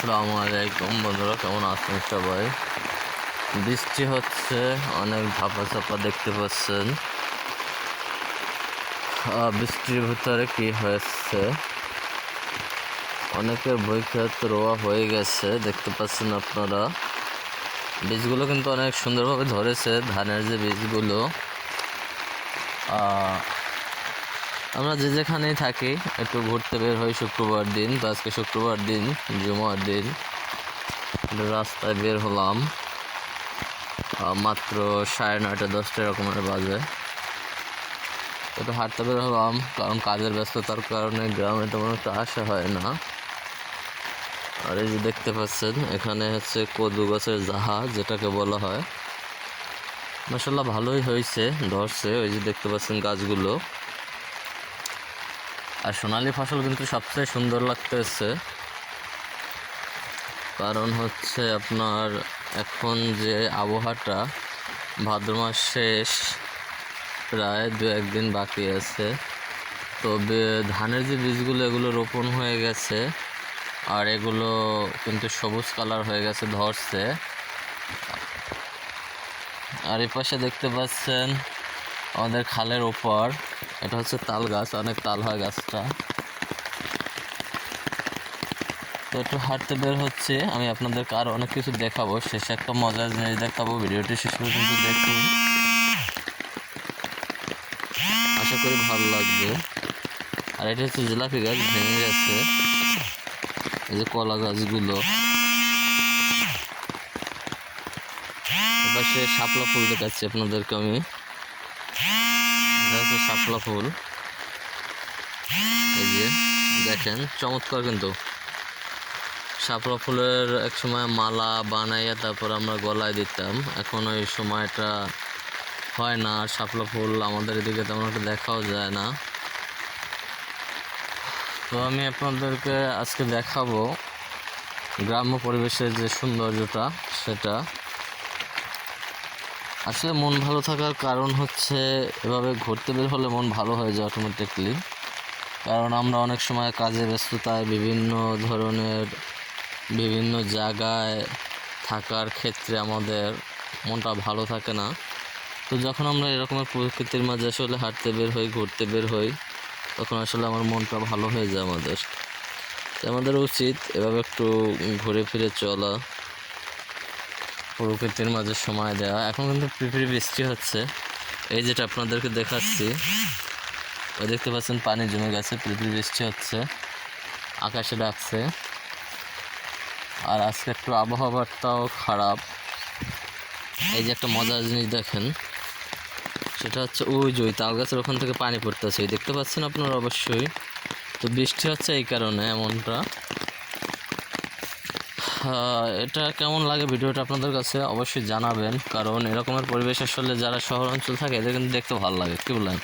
আসসালামু আলাইকুম বন্ধুরা, কেমন আছেন সবাই? বৃষ্টি হচ্ছে, অনেক ধাপা চাপা দেখতে পাচ্ছেন। বৃষ্টির ভিতরে কি হয়েছে? অনেকের বই রোয়া হয়ে গেছে, দেখতে পাচ্ছেন আপনারা। বীজগুলো কিন্তু অনেক সুন্দরভাবে ধরেছে, ধানের যে বীজগুলো। আমরা যে যেখানেই থাকি, একটু ঘুরতে বের হই শুক্রবার দিন তো আজকে শুক্রবার দিন, জুমার দিন। রাস্তায় বের হলাম। মাত্র সাড়ে নয়টা, দশটা এরকমের বাজে। একটু হাঁটতে বের হলাম, কারণ কাজের ব্যস্ততার কারণে গ্রামে তেমন একটা আসা হয় না। আর এই যে দেখতে পাচ্ছেন, এখানে হচ্ছে কদু গাছের জাহাজ যেটাকে বলা হয়। মাসাল্লাহ ভালোই হয়েছে, ধরছে। ওই যে দেখতে পাচ্ছেন গাছগুলো। আর সোনালি ফসল কিন্তু সবচেয়ে সুন্দর লাগতেছে। কারণ হচ্ছে আপনার এখন যে আবহাওয়াটা ভাদ্র মাস শেষ, প্রায় দু একদিন বাকি আছে। তো বে- ধানের যে বীজগুলো, এগুলো রোপণ হয়ে গেছে আর এগুলো কিন্তু সবুজ কালার হয়ে গেছে, ধরছে। আর এই পাশে দেখতে পাচ্ছেন আমাদের খালের ওপর। এটা হচ্ছে তাল গাছ, অনেক তাল হয় গাছটা। তো একটু হাঁটতে বের হচ্ছে, আমি আপনাদেরকে আরও অনেক কিছু দেখাবো, শেষে একটা মজার জিনিস দেখাবো, ভিডিওটি শেষ পর্যন্ত দেখুন। আশা করি ভালো লাগবে। আর এটা হচ্ছে জিলাপি গাছ, ভেঙে গেছে। এই যে কলা গাছগুলো। এবার সে শাপলা ফুল দেখাচ্ছি আপনাদেরকে আমি। হচ্ছে শাপলা ফুল। এই যে, দেখেন, চমৎকার কিন্তু। শাপলা ফুলের এক সময় মালা বানাইয়া তারপর আমরা গলায় দিতাম। এখন ওই সময়টা হয় না শাপলা ফুল আমাদের এদিকে তেমন একটা দেখাও যায় না। তো আমি আপনাদেরকে আজকে দেখাবো গ্রাম্য পরিবেশের যে সৌন্দর্যটা, সেটা। আসলে মন ভালো থাকার কারণ হচ্ছে এভাবে ঘুরতে বের হলে মন ভালো হয়ে যায় অটোমেটিকলি কারণ আমরা অনেক সময় কাজে ব্যস্ততায় বিভিন্ন ধরনের, বিভিন্ন জায়গায় থাকার ক্ষেত্রে আমাদের মনটা ভালো থাকে না। তো যখন আমরা এরকমের প্রকৃতির মাঝে আসলে হাঁটতে বের হই, ঘুরতে বের হই, তখন আসলে আমার মনটা ভালো হয়ে যায় আমাদের। আমাদের উচিত এভাবে একটু ঘুরে ফিরে চলা। প্রকৃতির মাঝে সময় দেওয়া এখন কিন্তু পিপিরি বৃষ্টি হচ্ছে। এই যেটা আপনাদেরকে দেখাচ্ছি, ওই দেখতে পাচ্ছেন পানি জমে গেছে পিপিরি বৃষ্টি হচ্ছে, আকাশে ডাকছে। আর আজকে একটু আবহাওয়াটাও খারাপ। এই যে একটা মজার জিনিস দেখেন, সেটা হচ্ছে ওই যে তাল গাছের ওখান থেকে পানি পড়তেছে। দেখতে পাচ্ছেন আপনারা অবশ্যই। তো বৃষ্টি হচ্ছে এই কারণে এমনটা। এটা কেমন লাগে ভিডিওটা আপনাদের কাছে অবশ্যই জানাবেন। কারণ এরকমের পরিবেশ আসলে যারা শহর অঞ্চল থাকে, এদের কিন্তু দেখতে ভালো লাগে, কী বলেন?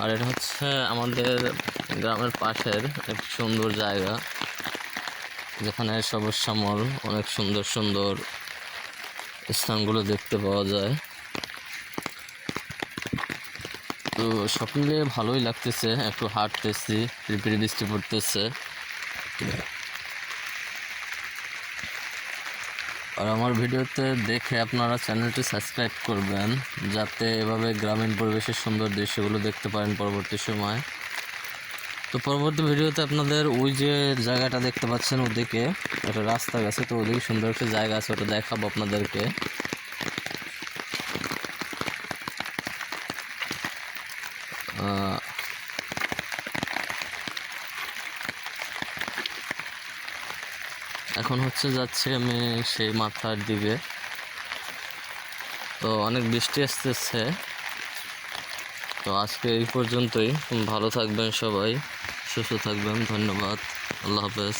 আর এটা হচ্ছে আমাদের গ্রামের পাশের এক সুন্দর জায়গা, যেখানে সবুজ শ্যামল অনেক সুন্দর সুন্দর স্থানগুলো দেখতে পাওয়া যায়। তো সব মিলিয়ে ভালোই লাগতেছে, একটু হাঁটতেছি পিড়ি বৃষ্টি পড়তেছে। আর আমার ভিডিওতে দেখে আপনারা চ্যানেলটি সাবস্ক্রাইব করবেন, যাতে এভাবে গ্রামীণ পরিবেশের সুন্দর দৃশ্যগুলো দেখতে পারেন পরবর্তী সময়। তো পরবর্তী ভিডিওতে আপনাদের ওই যে জায়গাটা দেখতে পাচ্ছেন ওদিকে, একটা রাস্তা গেছে, তো ওদিকে সুন্দর একটা জায়গা আছে, ওটা দেখাবো আপনাদেরকে। এখন হচ্ছে যাচ্ছি আমি সেই মাথার দিকে। তো অনেক বৃষ্টি আসতেছে। তো আজকে এই পর্যন্তই। ভালো থাকবেন সবাই, সুস্থ থাকবেন, ধন্যবাদ। আল্লাহ হাফেজ।